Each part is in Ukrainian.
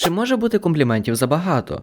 Чи може бути компліментів забагато?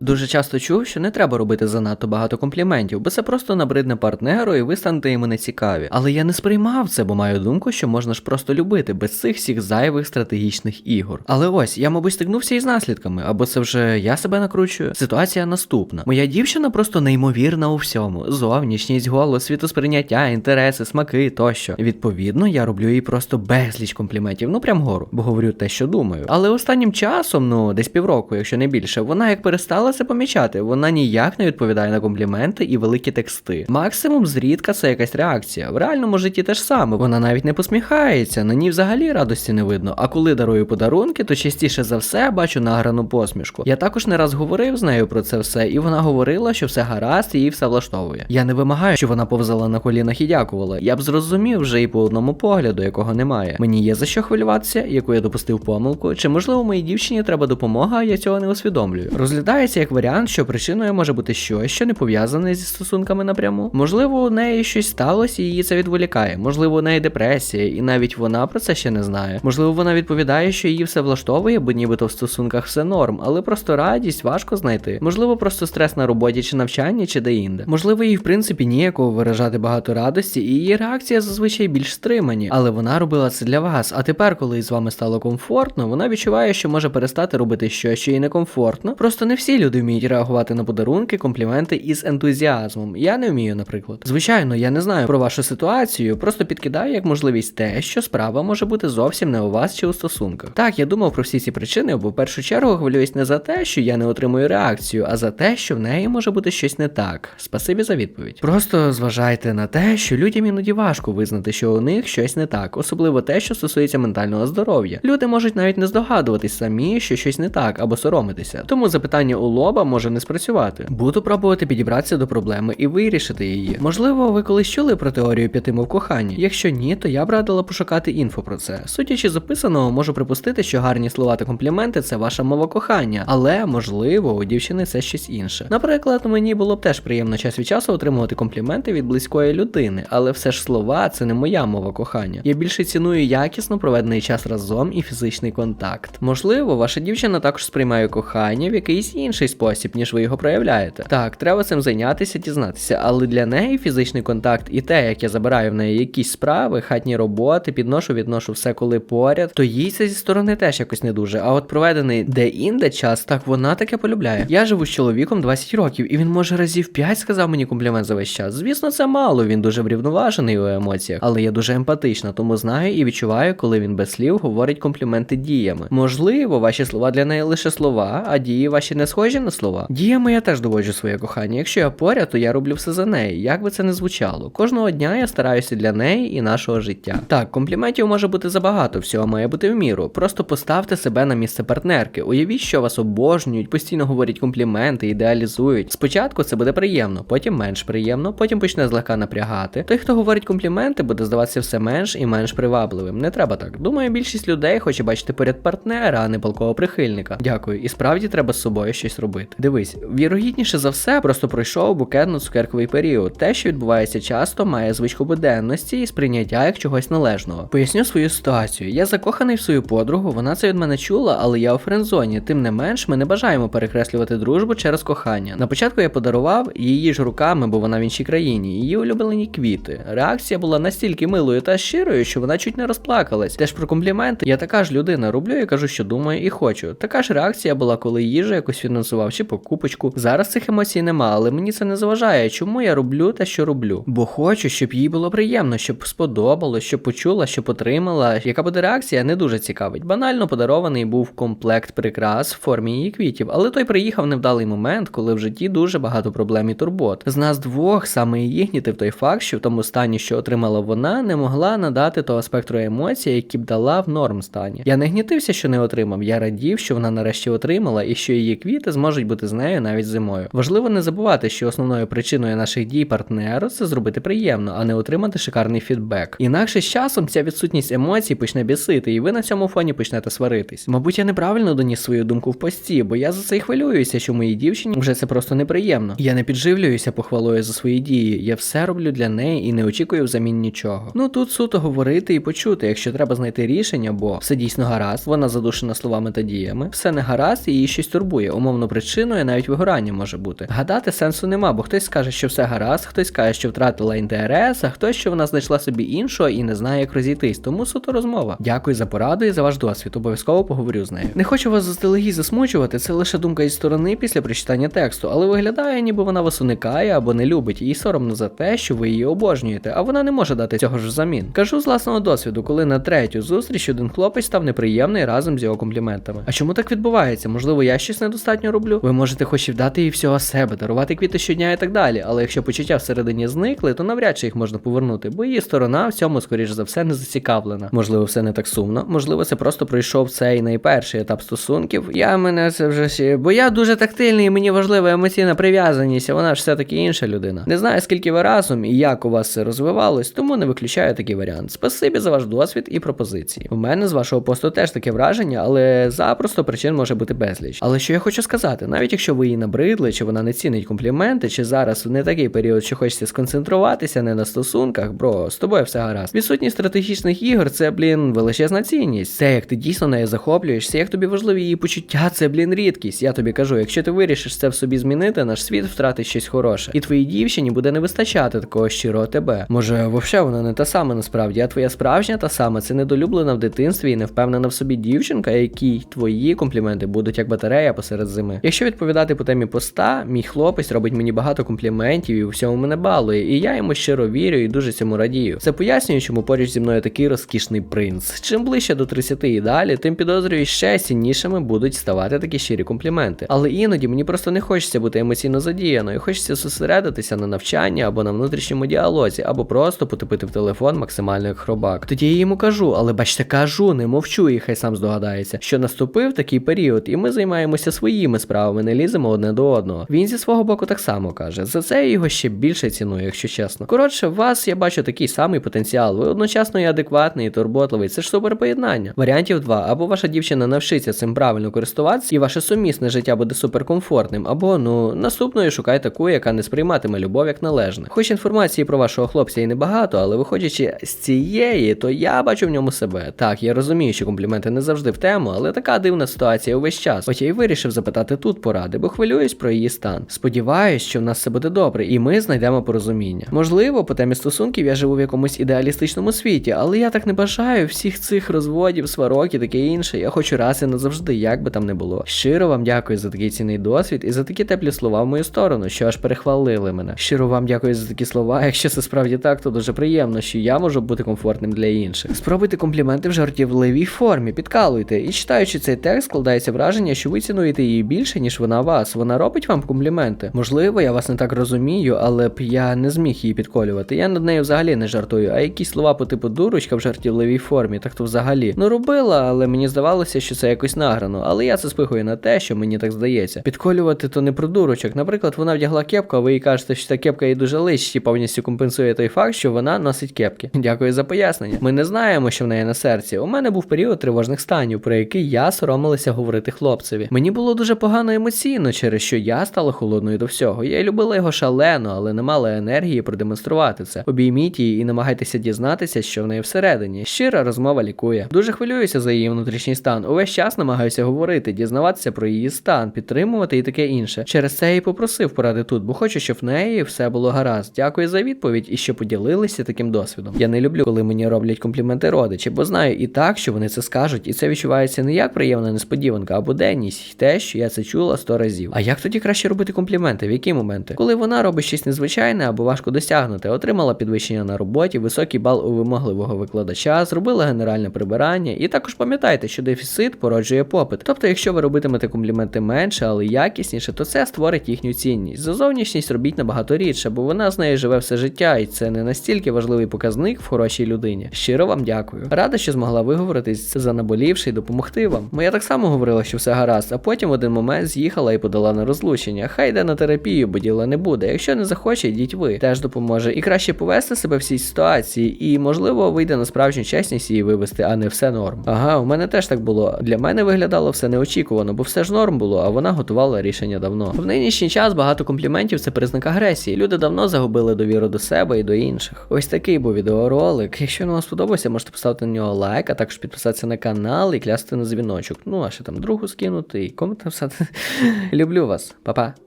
Дуже часто чув, що не треба робити занадто багато компліментів, бо це просто набридне партнеру і ви станете йому нецікаві. Але я не сприймав це, бо маю думку, що можна ж просто любити без цих всіх зайвих стратегічних ігор. Але ось я, мабуть, стикнувся із наслідками, або це вже я себе накручую. Ситуація наступна: моя дівчина просто неймовірна у всьому: зовнішність, голос, світосприйняття, інтереси, смаки тощо. Відповідно, я роблю їй просто безліч компліментів, ну прям гору, бо говорю те, що думаю. Але останнім часом, ну десь півроку, якщо не більше, вона як перестала це помічати, вона ніяк не відповідає на компліменти і великі тексти. Максимум зрідка це якась реакція. В реальному житті те ж саме, вона навіть не посміхається, на ній взагалі радості не видно. А коли дарую подарунки, то частіше за все бачу награну посмішку. Я також не раз говорив з нею про це все, і вона говорила, що все гаразд, її все влаштовує. Я не вимагаю, щоб вона повзала на колінах і дякувала. Я б зрозумів вже і по одному погляду, якого немає. Мені є за що хвилюватися, яку я допустив помилку, чи можливо моїй дівчині треба допомога, я цього не усвідомлюю. Розглядається як варіант, що причиною може бути щось, що не пов'язане зі стосунками напряму. Можливо, у неї щось сталося і її це відволікає. Можливо, у неї депресія, і навіть вона про це ще не знає. Можливо, вона відповідає, що її все влаштовує, бо нібито в стосунках все норм, але просто радість важко знайти. Можливо, просто стрес на роботі чи навчанні, чи де-інде. Можливо, їй в принципі ніякого виражати багато радості, і її реакція зазвичай більш стримані, але вона робила це для вас. А тепер, коли з вами стало комфортно, вона відчуває, що може перестати робити щось, що їй некомфортно. Просто не всі люди вміють реагувати на подарунки, компліменти із ентузіазмом. Я не вмію, наприклад. Звичайно, я не знаю про вашу ситуацію, просто підкидаю як можливість те, що справа може бути зовсім не у вас чи у стосунках. Так, я думав про всі ці причини, бо в першу чергу хвилююсь не за те, що я не отримую реакцію, а за те, що в неї може бути щось не так. Спасибі за відповідь. Просто зважайте на те, що людям іноді важко визнати, що у них щось не так, особливо те, що стосується ментального здоров'я. Люди можуть навіть не здогадуватись самі, що щось не так, або соромитися. Тому запитання у лоба може не спрацювати. Буду пробувати підібратися до проблеми і вирішити її. Можливо, ви колись чули про теорію п'яти мов кохання? Якщо ні, то я б радила пошукати інфо про це. Судячи з описаного, можу припустити, що гарні слова та компліменти це ваша мова кохання, але можливо у дівчини це щось інше. Наприклад, мені було б теж приємно час від часу отримувати компліменти від близької людини, але все ж слова це не моя мова кохання. Я більше ціную якісно проведений час разом і фізичний контакт. Можливо, ваша дівчина також сприймає кохання в якийсь інший спосіб, ніж ви його проявляєте. Так, треба цим зайнятися, дізнатися, але для неї фізичний контакт і те, як я забираю в неї якісь справи, хатні роботи, підношу, відношу все, коли поряд, то їй це зі сторони теж якось не дуже. А от проведений де-інде час, так вона таке полюбляє. Я живу з чоловіком 20 років, і він може разів 5 сказав мені комплімент за весь час. Звісно, це мало, він дуже врівноважений у емоціях, але я дуже емпатична, тому знаю і відчуваю, коли він без слів говорить компліменти діями. Можливо, ваші слова для неї лише слова, а дії ваші не схожі на слова. Діями я теж доводжу своє кохання. Якщо я поряд, то я роблю все за неї, як би це не звучало. Кожного дня я стараюся для неї і нашого життя. Так, компліментів може бути забагато, всього має бути в міру. Просто поставте себе на місце партнерки. Уявіть, що вас обожнюють, постійно говорять компліменти, ідеалізують. Спочатку це буде приємно, потім менш приємно, потім почне злегка напрягати. Той, хто говорить компліменти, буде здаватися все менш і менш привабливим. Не треба так. Думаю, більшість людей хоче бачити поряд партнера, а не палкого прихильника. Дякую. І справді треба з собою щось робити. Дивись, вірогідніше за все, просто пройшов букетно-цукерковий період. Те, що відбувається часто, має звичку буденності і сприйняття як чогось належного. Поясню свою ситуацію. Я закоханий в свою подругу, вона це від мене чула, але я у френдзоні. Тим не менш, ми не бажаємо перекреслювати дружбу через кохання. На початку я подарував її ж руками, бо вона в іншій країні, її улюблені квіти. Реакція була настільки милою та щирою, що вона чуть не розплакалась. Теж про компліменти я така ж людина роблю і кажу, що думаю і хочу. Така ж реакція була, коли їжу якось фінансував чи покупочку. Зараз цих емоцій нема, але мені це не заважає. Чому я роблю те, що роблю? Бо хочу, щоб їй було приємно, щоб сподобалось, щоб почула, щоб отримала. Яка буде реакція, не дуже цікавить. Банально подарований був комплект прикрас в формі її квітів, але той приїхав невдалий момент, коли в житті дуже багато проблем і турбот. З нас двох саме її гнітив той факт, що в тому стані, що отримала вона, не могла надати того спектру емоцій, які б дала в норм стані. Я не гнітився, що не отримав. Я радів, що вона нарешті отримала, і що її квіти зможуть зможуть бути з нею навіть зимою. Важливо не забувати, що основною причиною наших дій партнеру це зробити приємно, а не отримати шикарний фідбек. Інакше з часом ця відсутність емоцій почне бісити, і ви на цьому фоні почнете сваритись. Мабуть, я неправильно доніс свою думку в пості, бо я за це й хвилююся, що моїй дівчині вже це просто неприємно. Я не підживлююся похвалою за свої дії. Я все роблю для неї і не очікую взамін нічого. Ну тут суто говорити і почути, якщо треба знайти рішення, бо все дійсно гаразд, вона задушена словами та діями, все не гаразд і її щось турбує. Умовно причиною навіть вигорання може бути. Гадати сенсу нема, бо хтось скаже, що все гаразд, хтось каже, що втратила інтерес, а хтось, що вона знайшла собі іншого і не знає, як розійтись. Тому суто розмова. Дякую за пораду і за ваш досвід. Обов'язково поговорю з нею. Не хочу вас заздалегідь засмучувати, це лише думка із сторони після прочитання тексту, але виглядає, ніби вона вас уникає або не любить, їй соромно за те, що ви її обожнюєте, а вона не може дати цього ж взамін. Кажу з власного досвіду, коли на третю зустріч один хлопець став неприємний разом з його компліментами. А чому так відбувається? Можливо, я щось недостатньо роблю? Ви можете хоч і вдати їй всього себе, дарувати квіти щодня і так далі. Але якщо почуття всередині зникли, то навряд чи їх можна повернути, бо її сторона в цьому, скоріш за все, не зацікавлена. Можливо, все не так сумно. Можливо, це просто пройшов цей найперший етап стосунків. Я мене це вже ще. Бо я дуже тактильний мені важлива емоційна прив'язаність, вона ж все-таки інша людина. Не знаю, скільки ви разом і як у вас це розвивалось, тому не виключаю такий варіант. Спасибі за ваш досвід і пропозиції. У мене з вашого посту теж таке враження, але запросто причин може бути безліч. Але що я хочу сказати, навіть якщо ви її набридли, чи вона не цінить компліменти, чи зараз не такий період, що хочеться сконцентруватися не на стосунках, бро, з тобою все гаразд. Відсутність стратегічних ігор це, блін, величезна цінність. Це як ти дійсно нею захоплюєшся, як тобі важливі її почуття, це, блін, рідкість. Я тобі кажу, якщо ти вирішиш це в собі змінити, наш світ втратить щось хороше. І твоїй дівчині буде не вистачати такого щирого тебе. Може, вовше вона не та сама насправді, а твоя справжня та сама, це недолюблена в дитинстві і не впевнена в собі дівчинка, якій твої компліменти будуть як батарея посеред зими. Якщо відповідати по темі поста, мій хлопець робить мені багато компліментів і у всьому мене балує, і я йому щиро вірю і дуже цьому радію. Це пояснює, чому поруч зі мною такий розкішний принц. Чим ближче до 30 і далі, тим підозрюю, ще ціннішими будуть ставати такі щирі компліменти. Але іноді мені просто не хочеться бути емоційно задіяною, хочеться зосередитися на навчанні або на внутрішньому діалозі, або просто потопити в телефон максимально як хробак. Тоді я йому кажу, але бачите, кажу, не мовчу, і хай сам здогадається, що наступив такий період, і ми займаємося своїми справами, не ліземо одне до одного. Він зі свого боку так само каже. За це я його ще більше ціную, якщо чесно. Коротше, вас я бачу такий самий потенціал. Ви одночасно і адекватний, і турботливий. Це ж супер поєднання. Варіантів два. Або ваша дівчина навчиться цим правильно користуватися, і ваше сумісне життя буде суперкомфортним, або ну наступною шукай таку, яка не сприйматиме любов як належне. Хоч інформації про вашого хлопця і небагато, але виходячи з цієї, то я бачу в ньому себе. Так, я розумію, що компліменти не завжди в тему, але така дивна ситуація увесь час. Я й вирішив запитати тут поради, бо хвилююсь про її стан. Сподіваюсь, що в нас все буде добре, і ми знайдемо порозуміння. Можливо, по темі стосунків я живу в якомусь ідеалістичному світі, але я так не бажаю всіх цих розводів, сварок і таке інше. Я хочу раз і назавжди, як би там не було. Щиро вам дякую за такий цінний досвід і за такі теплі слова в мою сторону, що аж перехвалили мене. Щиро вам дякую за такі слова. Якщо це справді так, то дуже приємно, що я можу бути комфортним для інших. Спробуйте компліменти в жартівливій формі, підкалуйте. І читаючи цей текст, складається враження, що ви цінуєте її більше, ніж вона вас. Вона робить вам компліменти. Можливо, я вас не так розумію, але б я не зміг її підколювати. Я над нею взагалі не жартую, а якісь слова по типу дурочка в жартівливій формі, так то взагалі. Ну робила, але мені здавалося, що це якось награно. Але я це спихую на те, що мені так здається. Підколювати то не про дурочок. Наприклад, вона вдягла кепку, а ви їй кажете, що ця кепка їй дуже личить повністю компенсує той факт, що вона носить кепки. Дякую за пояснення. Ми не знаємо, що в неї на серці. У мене був період тривожних станів, про який я соромилася говорити хлопцеві. Мені було дуже погано емоційно, через що я стала холодною до всього. Я любила його шалено, але не мала енергії продемонструвати це. Обійміть її і намагайтеся дізнатися, що в неї всередині. Щира розмова лікує. Дуже хвилююся за її внутрішній стан. Увесь час намагаюся говорити, дізнаватися про її стан, підтримувати і таке інше. Через це я і попросив поради тут, бо хочу, щоб в неї все було гаразд. Дякую за відповідь і що поділилися таким досвідом. Я не люблю, коли мені роблять компліменти родичі, бо знаю і так, що вони це скажуть, і це відчувається не як приємна несподіванка, а буденність, те, що я це чула сто разів. А як тоді краще робити компліменти? В які моменти? Коли вона робить щось незвичайне або важко досягнути, отримала підвищення на роботі, високий бал у вимогливого викладача, зробила генеральне прибирання, і також пам'ятайте, що дефіцит породжує попит. Тобто, якщо ви робитимете компліменти менше, але якісніше, то це створить їхню цінність. За зовнішність робіть набагато рідше, бо вона з нею живе все життя, і це не настільки важливий показник в хорошій людині. Щиро вам дякую. Рада, що змогла виговоритись за наболівши і допомогти вам. Моя так само говорила, що все гаразд, а потім в один момент. Ме з'їхала і подала на розлучення. Хай йде на терапію, бо діла не буде. Якщо не захоче, йдіть ви. Теж допоможе. І краще повести себе в цій ситуації, і можливо вийде на справжню чесність її вивести, а не все норм. Ага, у мене теж так було. Для мене виглядало все неочікувано, бо все ж норм було, а вона готувала рішення давно. В нинішній час багато компліментів це признак агресії. Люди давно загубили довіру до себе і до інших. Ось такий був відеоролик. Якщо він вам сподобався, можете поставити на нього лайк, а також підписатися на канал і клясти на дзвіночок. Ну а ще там другу скинути і комент написати. Люблю вас, Па-па.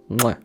Муа.